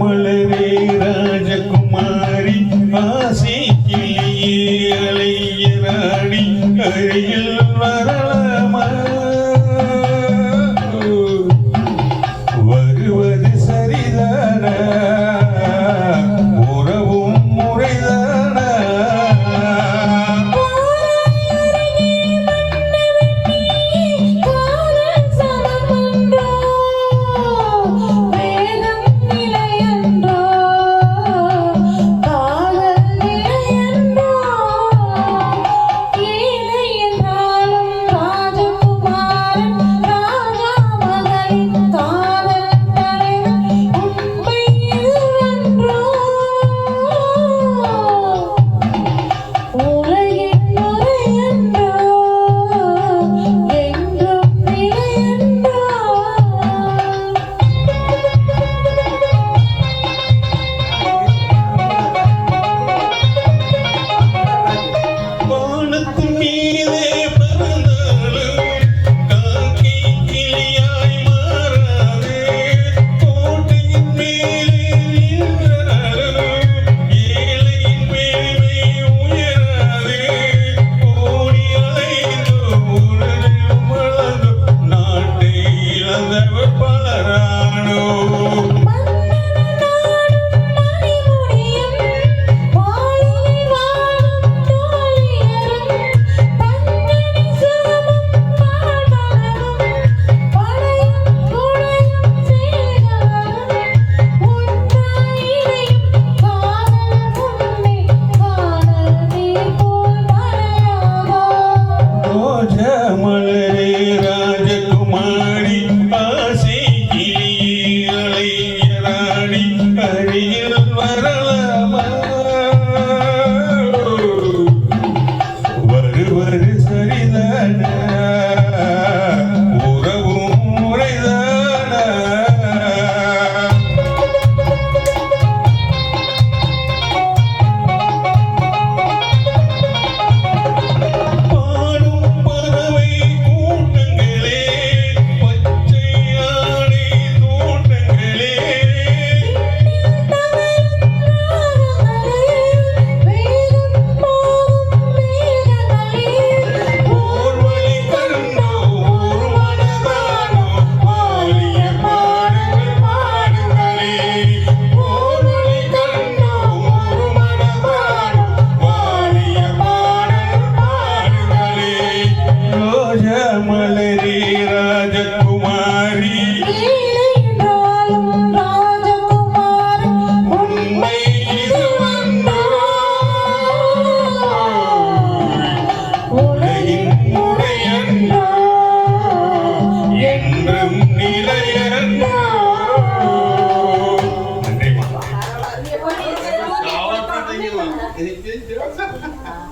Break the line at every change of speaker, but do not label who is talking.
மலரே ராஜகுமாரி ஆசை கிளியே அலைய ராணி வானத்து மீதே பறந்தாலும் காக்கை கிளியாய் மாறாது. கோட்டையின் மேலே நின்றாலும் ஏழையின் மேலே உயராது. ஓடி பலரானோ മലരെ രാജകുമാരി ആശി കിളിയളയറാണി അരിയിൽ വരളമ. വരു വരു സരിതന. ரோஜமலரே